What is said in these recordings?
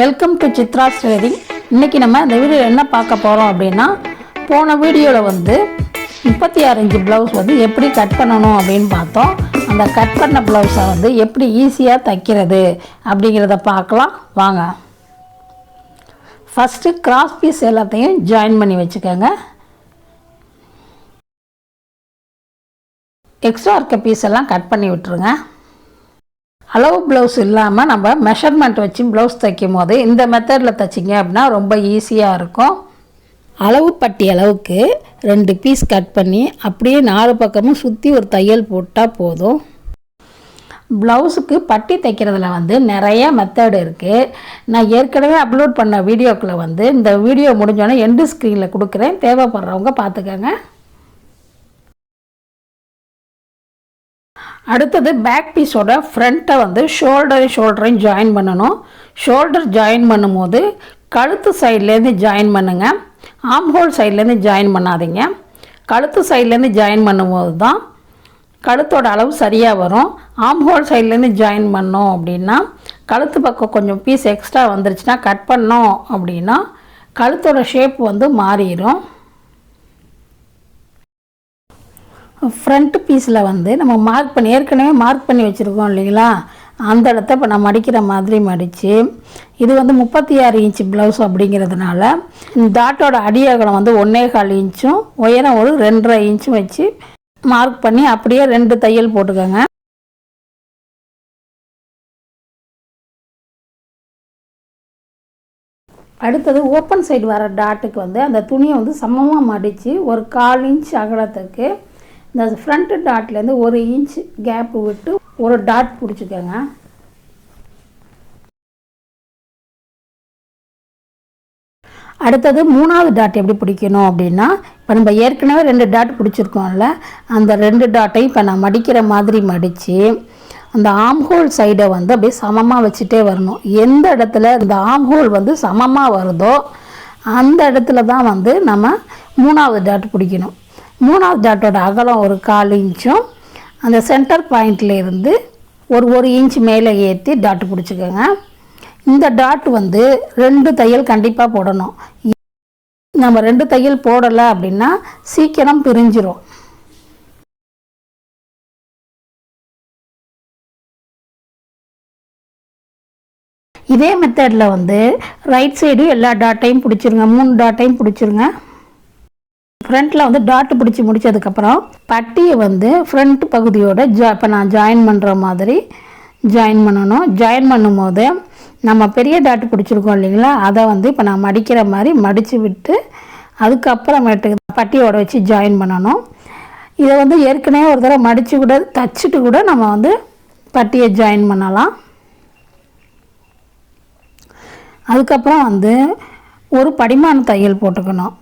Welcome to Chitra trading இன்றைக்கி நம்ம இந்த வீடியோவில் என்ன பார்க்க போகிறோம் அப்படின்னா போன வீடியோவில் வந்து முப்பத்தி ஆறு இன்ச்சு ப்ளவுஸ் வந்து எப்படி கட் பண்ணணும் அப்படின்னு பார்த்தோம். அந்த கட் பண்ண ப்ளவுஸை வந்து எப்படி ஈஸியாக தைக்கிறது அப்படிங்கிறத பார்க்கலாம். வாங்க. ஃபஸ்ட்டு கிராஸ் பீஸ் எல்லாத்தையும் ஜாயின் பண்ணி வச்சுக்கோங்க. எக்ஸ்ட்ரா இருக்க பீஸ் எல்லாம் கட் பண்ணி விட்டுருங்க. அளவு ப்ளவுஸ் இல்லாமல் நம்ம மெஷர்மெண்ட் வச்சு ப்ளவுஸ் தைக்கும் போது இந்த மெத்தடில் தைச்சிங்க அப்படின்னா ரொம்ப ஈஸியாக இருக்கும். அளவு பட்டி அளவுக்கு ரெண்டு பீஸ் கட் பண்ணி அப்படியே நாலு பக்கமும் சுற்றி ஒரு தையல் போட்டால் போதும். ப்ளவுஸுக்கு பட்டி தைக்கிறதுல வந்து நிறைய மெத்தடு இருக்குது நான் ஏற்கனவே அப்லோட் பண்ண வீடியோக்களை வந்து இந்த வீடியோ முடிஞ்சோடனே எண்டு ஸ்க்ரீனில் கொடுக்குறேன். தேவைப்படுறவங்க பார்த்துக்கோங்க. அடுத்தது பேக் பீஸோட ஃப்ரண்ட்டை வந்து ஷோல்டர் ஷோல்டரையும் ஜாயின் பண்ணணும். ஷோல்டர் ஜாயின் பண்ணும்போது கழுத்து சைட்லேருந்து ஜாயின் பண்ணுங்கள் ஆம் ஹோல் சைட்லேருந்து ஜாயின் பண்ணாதீங்க. கழுத்து சைட்லேருந்து ஜாயின் பண்ணும்போது தான் கழுத்தோட அளவு சரியாக வரும். ஆம் ஹோல் சைட்லேருந்து ஜாயின் பண்ணோம் அப்படின்னா கழுத்து பக்கம் கொஞ்சம் பீஸ் எக்ஸ்ட்ரா வந்துருச்சுன்னா கட் பண்ணோம் அப்படின்னா கழுத்தோட ஷேப் வந்து மாறிடும் ஃப்ரண்ட் பீஸில் வந்து நம்ம மார்க் பண்ணி ஏற்கனவே மார்க் பண்ணி வச்சுருக்கோம் இல்லைங்களா? அந்த இடத்த இப்போ நான் மடிக்கிற மாதிரி மடித்து இது வந்து முப்பத்தி ஆறு இன்ச்சு ப்ளவுஸ் அப்படிங்கிறதுனால இந்த டாட்டோட அடியகலம் வந்து ஒன்றே கால் இன்ச்சும் உயரம் ஒரு ரெண்டரை இன்ச்சும் வச்சு மார்க் பண்ணி அப்படியே ரெண்டு தையல் போட்டுக்கோங்க. அடுத்தது ஓப்பன் சைடு வர டாட்டுக்கு வந்து அந்த துணியை வந்து சமமாக மடித்து ஒரு கால் இன்ச் அகலத்துக்கு இந்த ஃப்ரண்ட்டு டாட்லேருந்து ஒரு இன்ச் கேப் விட்டு ஒரு டாட் பிடிச்சிக்கோங்க. அடுத்தது மூணாவது டாட் எப்படி பிடிக்கணும் அப்படின்னா இப்போ நம்ம ஏற்கனவே ரெண்டு டாட் பிடிச்சிருக்கோம்ல அந்த ரெண்டு டாட்டையும் இப்போ நான் மடிக்கிற மாதிரி மடித்து அந்த ஆம்ஹோல் சைடை வந்து அப்படியே சமமாக வச்சுட்டே வரணும். எந்த இடத்துல இந்த ஆம்ஹோல் வந்து சமமாக வருதோ அந்த இடத்துல தான் வந்து நம்ம மூணாவது டாட் பிடிக்கணும். மூணாவது டாட்டோட அகலம் ஒரு கால் இன்ச்சும் அந்த சென்டர் பாயிண்ட்லேருந்து ஒரு ஒரு இன்ச் மேலே ஏற்றி டாட் பிடிச்சிக்கோங்க. இந்த டாட் வந்து ரெண்டு தையல் கண்டிப்பாக போடணும். நம்ம ரெண்டு தையல் போடலை அப்படின்னா சீக்கிரம் பிரிஞ்சிரும். இதே மெத்தடில் வந்து ரைட் சைடு எல்லா டாட்டையும் பிடிச்சிருங்க. மூணு டாட்டையும் பிடிச்சிருங்க. ஃப்ரண்ட்டில் வந்து டாட்டு பிடிச்சி முடித்ததுக்கப்புறம் பட்டியை வந்து ஃப்ரண்ட் பகுதியோட ஜா இப்போ நான் ஜாயின் பண்ணுற மாதிரி ஜாயின் பண்ணணும். ஜாயின் பண்ணும்போது நம்ம பெரிய டாட்டு பிடிச்சிருக்கோம் இல்லைங்களா? அதை வந்து இப்போ நான் மடிக்கிற மாதிரி மடித்து விட்டு அதுக்கப்புறமேட்டு பட்டியோட வச்சு ஜாயின் பண்ணணும். இதை வந்து ஏற்கனவே ஒரு தடவை மடித்து கூட தச்சுட்டு கூட நம்ம வந்து பட்டியை ஜாயின் பண்ணலாம். அதுக்கப்புறம் வந்து ஒரு படிமான தையல் போட்டுக்கணும்.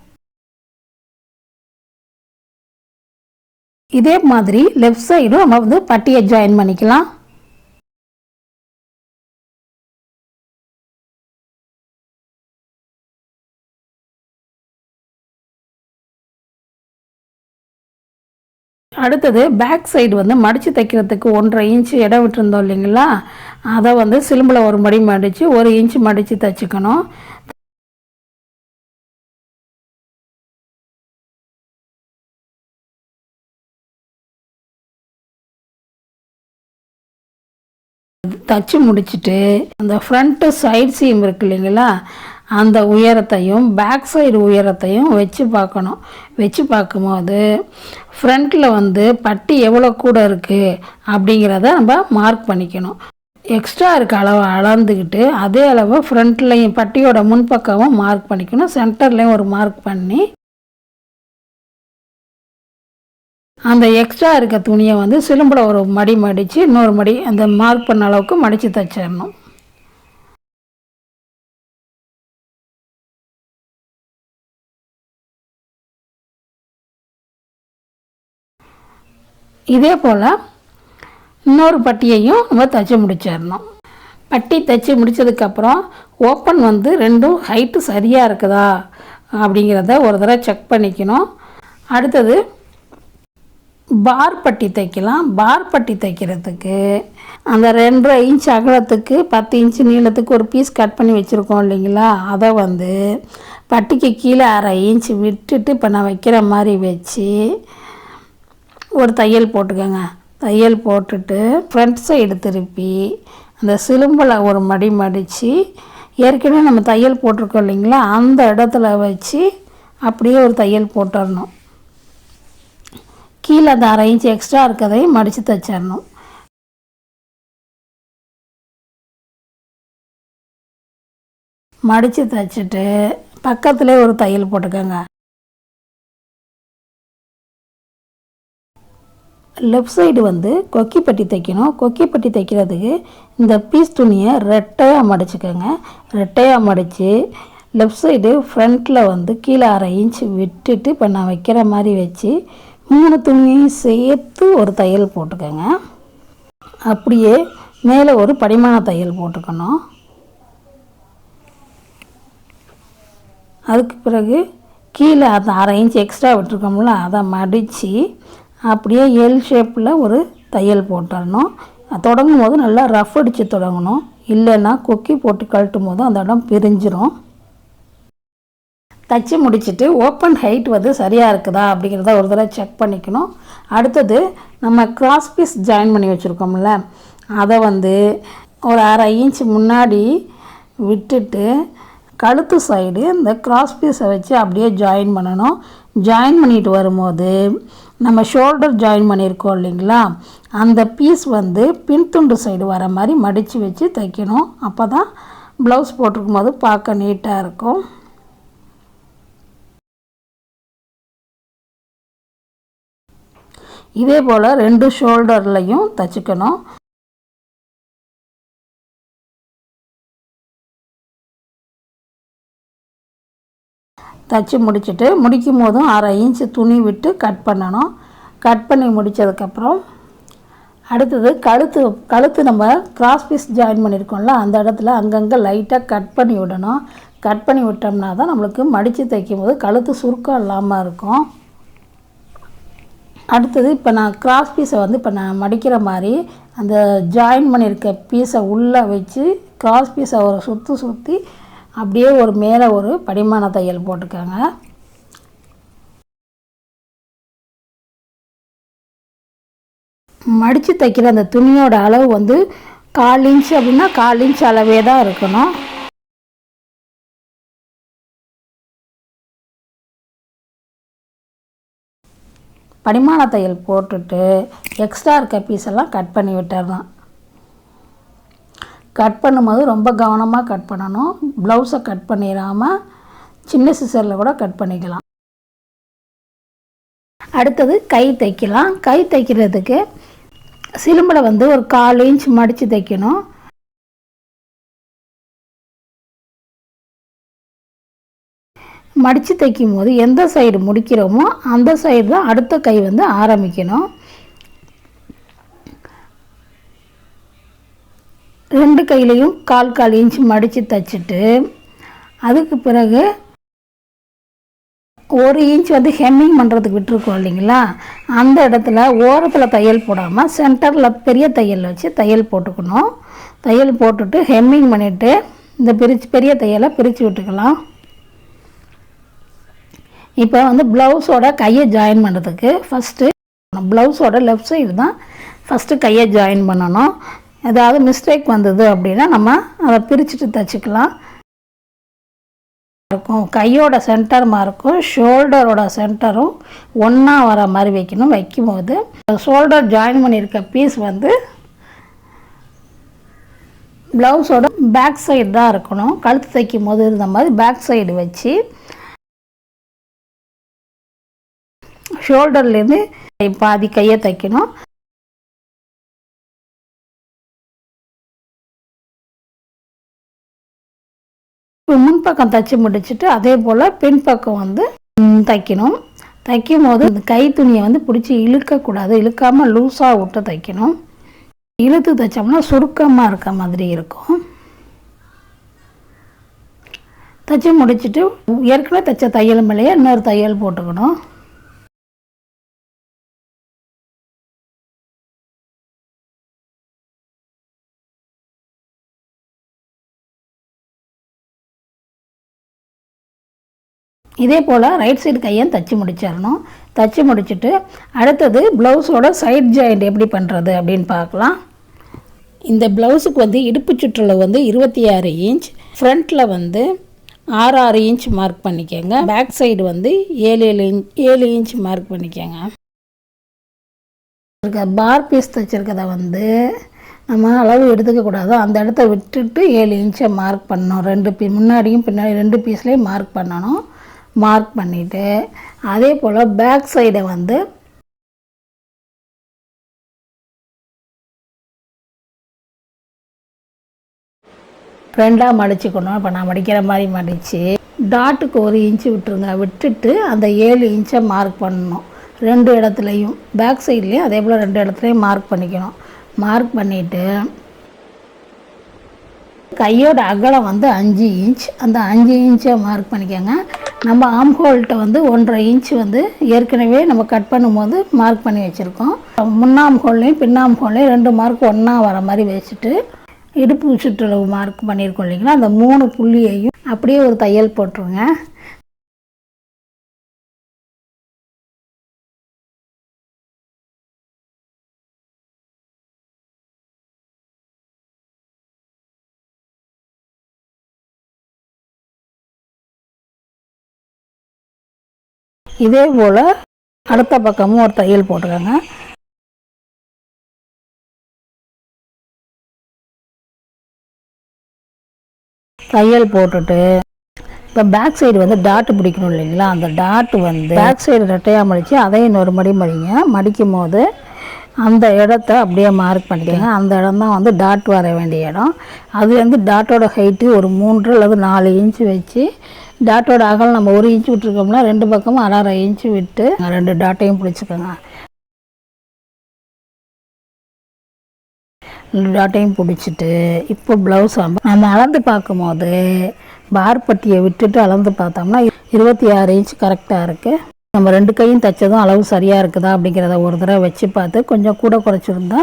இதே மாதிரி லெஃப்ட் சைடும் நம்ம வந்து பட்டியை ஜாயின் பண்ணிக்கலாம். அடுத்தது பேக் சைடு வந்து மடித்து தைக்கிறதுக்கு ஒன்றரை இன்ச்சு இடம் விட்டுருந்தோம் இல்லைங்களா? அதை வந்து சிலும்பில் ஒரு மடி மடித்து ஒரு இன்ச்சு மடித்து தைச்சிக்கணும். தச்சு முடிச்சுட்டு அந்த ஃப்ரண்ட்டு சைடு சீம் இருக்கு இல்லைங்களா அந்த உயரத்தையும் பேக் சைடு உயரத்தையும் வச்சு பார்க்கணும். வச்சு பார்க்கும்போது ஃப்ரண்ட்டில் வந்து பட்டி எவ்வளோ கூட இருக்குது அப்படிங்கிறத நம்ம மார்க் பண்ணிக்கணும். எக்ஸ்ட்ரா இருக்க அளவை அளந்துக்கிட்டு அதே அளவை ஃப்ரண்ட்லையும் பட்டியோட முன்பக்கமும் மார்க் பண்ணிக்கணும். சென்டர்லேயும் ஒரு மார்க் பண்ணி அந்த எக்ஸ்ட்ரா இருக்க துணியை வந்து சிலும்பில் ஒரு மடி மடித்து இன்னொரு மடி அந்த மார்க் பண்ண அளவுக்கு மடித்து தைச்சிடணும். இதே போல் இன்னொரு பட்டியையும் நம்ம தைச்சி முடிச்சிடணும். பட்டி தைச்சி முடித்ததுக்கப்புறம் ஓப்பன் வந்து ரெண்டும் ஹைட்டு சரியாக இருக்குதா அப்படிங்கிறத ஒரு தடவை செக் பண்ணிக்கணும். அடுத்தது பார் பட்டி தைக்கலாம். பார் பட்டி தைக்கிறதுக்கு அந்த ரெண்டரை இன்ச் அகலத்துக்கு பத்து இன்ச் நீளத்துக்கு ஒரு பீஸ் கட் பண்ணி வச்சுருக்கோம் இல்லைங்களா? அதை வந்து பட்டிக்கு கீழே அரை இன்ச் விட்டுட்டு இப்போ நான் வைக்கிற மாதிரி வச்சு ஒரு தையல் போட்டுக்கோங்க. தையல் போட்டுட்டு ஃப்ரண்ட் சைடு திருப்பி அந்த சிலும்பில் ஒரு மடி மடித்து ஏற்கனவே நம்ம தையல் போட்டிருக்கோம் இல்லைங்களா? அந்த இடத்துல வச்சு அப்படியே ஒரு தையல் போட்டுடணும். கீழே அந்த அரை இன்ச் எக்ஸ்ட்ரா இருக்கிறதையும் மடித்து தைச்சிடணும். மடித்து தைச்சிட்டு பக்கத்துலேயே ஒரு தையல் போட்டுக்கோங்க. லெஃப்ட் சைடு வந்து கொக்கிப்பட்டி தைக்கணும். கொக்கிப்பட்டி தைக்கிறதுக்கு இந்த பீஸ் துணியை ரெட்டையாக மடிச்சுக்கோங்க. ரெட்டையாக மடித்து லெஃப்ட் சைடு ஃப்ரண்ட்டில் வந்து கீழே அரை இன்ச் விட்டுட்டு இப்போ நான் வைக்கிற மாதிரி வச்சு மூணு துணியையும் சேர்த்து ஒரு தையல் போட்டுக்கோங்க. அப்படியே மேலே ஒரு படிமான தையல் போட்டுக்கணும். அதுக்கு பிறகு கீழே அந்த அரை இன்ச் எக்ஸ்ட்ரா விட்டுருக்கோம்ல அதை மடித்து அப்படியே எல் ஷேப்பில் ஒரு தையல் போட்டுடணும் தொடங்கும் போது நல்லா ரஃப் அடித்து தொடங்கணும். இல்லைன்னா கொக்கி போட்டு கழட்டும் போது அந்த இடம் பிரிஞ்சிரும். தச்சு முடிச்சுட்டு ஓப்பன் ஹைட் வந்து சரியாக இருக்குதா அப்படிங்கிறத ஒரு தடவை செக் பண்ணிக்கணும். அடுத்தது நம்ம கிராஸ் பீஸ் ஜாயின் பண்ணி வச்சுருக்கோம்ல அதை வந்து ஒரு அரை இன்ச் முன்னாடி விட்டுட்டு கழுத்து சைடு இந்த கிராஸ் பீஸை வச்சு அப்படியே ஜாயின் பண்ணணும். ஜாயின் பண்ணிட்டு வரும்போது நம்ம ஷோல்டர் ஜாயின் பண்ணியிருக்கோம் இல்லைங்களா? அந்த பீஸ் வந்து பின்துண்டு சைடு வர மாதிரி மடித்து வச்சு தைக்கணும். அப்போ தான் ப்ளவுஸ் போட்டிருக்கும் போது பார்க்க நீட்டாக இருக்கும். இதே போல் ரெண்டு ஷோல்டர்லையும் தைச்சிக்கணும். தச்சு முடிச்சுட்டு முடிக்கும் போதும் அரை இன்ச்சு துணி விட்டு கட் பண்ணணும். கட் பண்ணி முடித்ததுக்கப்புறம் அடுத்தது கழுத்து கழுத்து நம்ம கிராஸ் பீஸ் ஜாயின் பண்ணியிருக்கோம்ல அந்த இடத்துல அங்கங்கே லைட்டாக கட் பண்ணி விடணும். கட் பண்ணி விட்டோம்னா தான் நம்மளுக்கு மடித்து தைக்கும் போது கழுத்து சுருக்கம் இல்லாமல் இருக்கும். அடுத்தது இப்போ நான் கிராஸ் பீஸை வந்து இப்போ நான் மடிக்கிற மாதிரி அந்த ஜாயின் பண்ணியிருக்க பீஸை உள்ளே வச்சு கிராஸ் பீஸை ஒரு சுற்றி சுற்றி அப்படியே ஒரு மேலே ஒரு படிமான தையல் போட்டுக்கோங்க மடித்து தைக்கிற அந்த துணியோட அளவு வந்து கால் இன்ச் அப்படின்னா கால் இன்ச் அளவே தான் இருக்கணும். படிமான தையல் போட்டுட்டு எக்ஸ்ட்ரா இருக்க பீஸ் எல்லாம் கட் பண்ணி விட்டுறலாம். கட் பண்ணும்போது ரொம்ப கவனமாக கட் பண்ணணும். ப்ளவுஸை கட் பண்ணிடாமல் சின்ன சிசரில் கூட கட் பண்ணிக்கலாம். அடுத்தது கை தைக்கலாம். கை தைக்கிறதுக்கு சிலும்பில் வந்து ஒரு கால் இன்ச் மடித்து தைக்கணும். மடித்து தைக்கும் போது எந்த சைடு முடிக்கிறோமோ அந்த சைடு தான் அடுத்த கை வந்து ஆரம்பிக்கணும். ரெண்டு கையிலையும் கால் கால் இன்ச் மடித்து தைச்சிட்டு அதுக்கு பிறகு ஒரு இன்ச் வந்து ஹெம்மிங் பண்ணுறதுக்கு விட்டுருக்கோம் இல்லைங்களா? அந்த இடத்துல ஓரத்தில் தையல் போடாமல் சென்டரில் பெரிய தையல் வச்சு தையல் போட்டுக்கணும். தையல் போட்டுட்டு ஹெம்மிங் பண்ணிவிட்டு இந்த பிரித்து பெரிய தையலை பிரித்து விட்டுக்கலாம். இப்போ வந்து ப்ளவுஸோட கையை ஜாயின் பண்ணுறதுக்கு ஃபஸ்ட்டு ப்ளவுஸோட லெஃப்ட் சைடு தான் ஃபஸ்ட்டு கையை ஜாயின் பண்ணணும். ஏதாவது மிஸ்டேக் வந்தது அப்படின்னா நம்ம அதை பிரிச்சுட்டு தைச்சிக்கலாம். இருக்கும். கையோட சென்டர் மார்க்கும் ஷோல்டரோட சென்டரும் ஒன்றா வர மாதிரி வைக்கணும் வைக்கும்போது. ஷோல்டர் ஜாயின் பண்ணியிருக்க பீஸ் வந்து ப்ளவுஸோட பேக் சைடு தான் இருக்கணும். கழுத்து தைக்கும் போது இருந்த மாதிரி பேக் சைடு வச்சு ஷோல்டர்லேருந்து பாதி கையை தைக்கணும். முன்பக்கம் தைச்சி முடிச்சுட்டு அதே போல் பின்பக்கம் வந்து தைக்கணும். தைக்கும் போது இந்த கை துணியை வந்து பிடிச்சி இழுக்கக்கூடாது. இழுக்காமல் லூஸாக விட்டு தைக்கணும். இழுத்து தைச்சோம்னா சுருக்கமாக இருக்க மாதிரி இருக்கும். தைச்சி முடிச்சுட்டு ஏற்கனவே தைச்ச தையல் மேலேயே இன்னொரு தையல் போட்டுக்கணும். இதே போல் ரைட் சைடு கையும் தச்சு முடிச்சிடணும். தச்சு முடிச்சுட்டு அடுத்தது ப்ளவுஸோட சைட் ஜாயிண்ட் எப்படி பண்ணுறது அப்படின்னு பார்க்கலாம். இந்த ப்ளவுஸுக்கு வந்து இடுப்பு சுற்றளவு வந்து இருபத்தி ஆறு இன்ச் ஃப்ரண்ட்டில் வந்து ஆறு ஆறு இன்ச் மார்க் பண்ணிக்கோங்க. பேக் சைடு வந்து ஏழு ஏழு இன்ச் ஏழு இன்ச் மார்க் பண்ணிக்கோங்க. இருக்க பார் பீஸ் தைச்சிருக்கத வந்து நம்ம அளவு எடுத்துக்கக்கூடாது அந்த இடத்த விட்டுட்டு ஏழு இன்ச்சை மார்க் பண்ணணும். ரெண்டு பீ முன்னாடியும் பின்னாடி ரெண்டு பீஸ்லேயும் மார்க் பண்ணணும். மார்க் பண்ணிவிட்டு அதே போல் பேக் சைடை வந்து ரெண்டாக மடிச்சுக்கணும். இப்போ நான் மடிக்கிற மாதிரி மடித்து டாட்டுக்கு ஒரு இன்ச்சு விட்டுருங்க. விட்டுட்டு அந்த ஏழு இன்ச்சை மார்க் பண்ணணும். ரெண்டு இடத்துலையும் பேக் சைட்லேயும் அதே போல் ரெண்டு இடத்துலையும் மார்க் பண்ணிக்கணும். மார்க் பண்ணிவிட்டு கையோட அகலம் வந்து அஞ்சு இன்ச் அந்த அஞ்சு இன்ச்சை மார்க் பண்ணிக்கோங்க. நம்ம ஆம் ஹோல்கிட்ட வந்து ஒன்றரை இன்ச் வந்து ஏற்கனவே நம்ம கட் பண்ணும்போது மார்க் பண்ணி வச்சுருக்கோம். முன்னாம் ஹோல்லையும் பின்னாம் ஹோல்லையும் ரெண்டு மார்க் ஒன்றா வர மாதிரி வச்சுட்டு இடுப்பு சுற்றளவு மார்க் பண்ணியிருக்கோம் இல்லைங்களா? அந்த மூணு புள்ளியையும் அப்படியே ஒரு தையல் போட்டுருங்க. இதே போல் அடுத்த பக்கமும் ஒரு தையல் போட்டுக்கோங்க தையல் போட்டுட்டு இப்போ பேக் சைடு வந்து டாட்டு பிடிக்கணும் இல்லைங்களா? அந்த டாட்டு வந்து பேக் சைடு ரெட்டையாக மடித்து அதையும் இன்னொரு மடி மடிங்க. மடிக்கும் போது அந்த இடத்த அப்படியே மார்க் பண்ணிக்கோங்க. அந்த இடம் தான் வந்து டாட் வர வேண்டிய இடம். அது வந்து டாட்டோட ஹைட்டு ஒரு மூன்று அல்லது நாலு இன்ச்சு வச்சு டாட்டோட அகலம் நம்ம ஒரு இன்ச்சு விட்டுருக்கோம்னா ரெண்டு பக்கமும் அரை அரை இன்ச்சு விட்டு ரெண்டு டாட்டையும் பிடிச்சிக்கோங்க. ரெண்டு டாட்டையும் பிடிச்சிட்டு இப்போ ப்ளவுஸ் நம்ம அளந்து பார்க்கும்போது பார் பட்டியை விட்டுட்டு அளந்து பார்த்தோம்னா இருபத்தி ஆறு இன்ச் கரெக்டாக இருக்குது நம்ம ரெண்டு கையும் தைச்சதும் அளவு சரியாக இருக்குதா அப்படிங்கிறத ஒரு தடவை வச்சு பார்த்து கொஞ்சம் கூட குறைச்சிருந்தா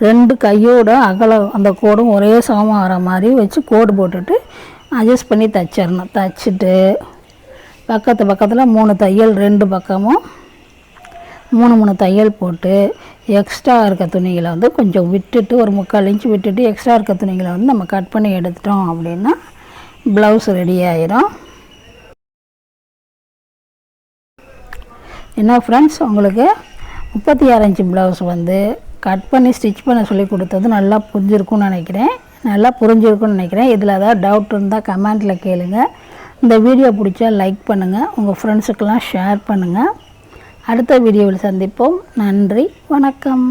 ரெண்டு கையோட அகலம் அந்த கோடும் ஒரே சமமாக வர மாதிரி வச்சு கோடு போட்டுட்டு அட்ஜஸ்ட் பண்ணி தைச்சிடணும். தைச்சிட்டு பக்கத்து பக்கத்தில் மூணு தையல் ரெண்டு பக்கமும் மூணு மூணு தையல் போட்டு எக்ஸ்ட்ரா இருக்க துணிகளை வந்து கொஞ்சம் விட்டுட்டு ஒரு முக்கால் இன்ச்சு விட்டுட்டு எக்ஸ்ட்ரா இருக்க துணிகளை வந்து நம்ம கட் பண்ணி எடுத்துட்டோம் அப்படின்னா ப்ளவுஸ் ரெடி ஆயிரும். என்ன ஃப்ரெண்ட்ஸ் உங்களுக்கு முப்பத்தி ஆறு இன்ச்சு ப்ளவுஸ் வந்து கட் பண்ணி ஸ்டிச் பண்ண சொல்லி கொடுத்தது நல்லா புரிஞ்சிருக்கும்னு நினைக்கிறேன். நல்லா புரிஞ்சிருக்குன்னு நினைக்கிறேன். இதில் ஏதாவது டவுட் இருந்தால் கமெண்ட்டில் கேளுங்கள் இந்த வீடியோ பிடிச்சா லைக் பண்ணுங்கள் உங்கள் ஃப்ரெண்ட்ஸுக்கெல்லாம் ஷேர் பண்ணுங்கள் அடுத்த வீடியோவில் சந்திப்போம். நன்றி. வணக்கம்.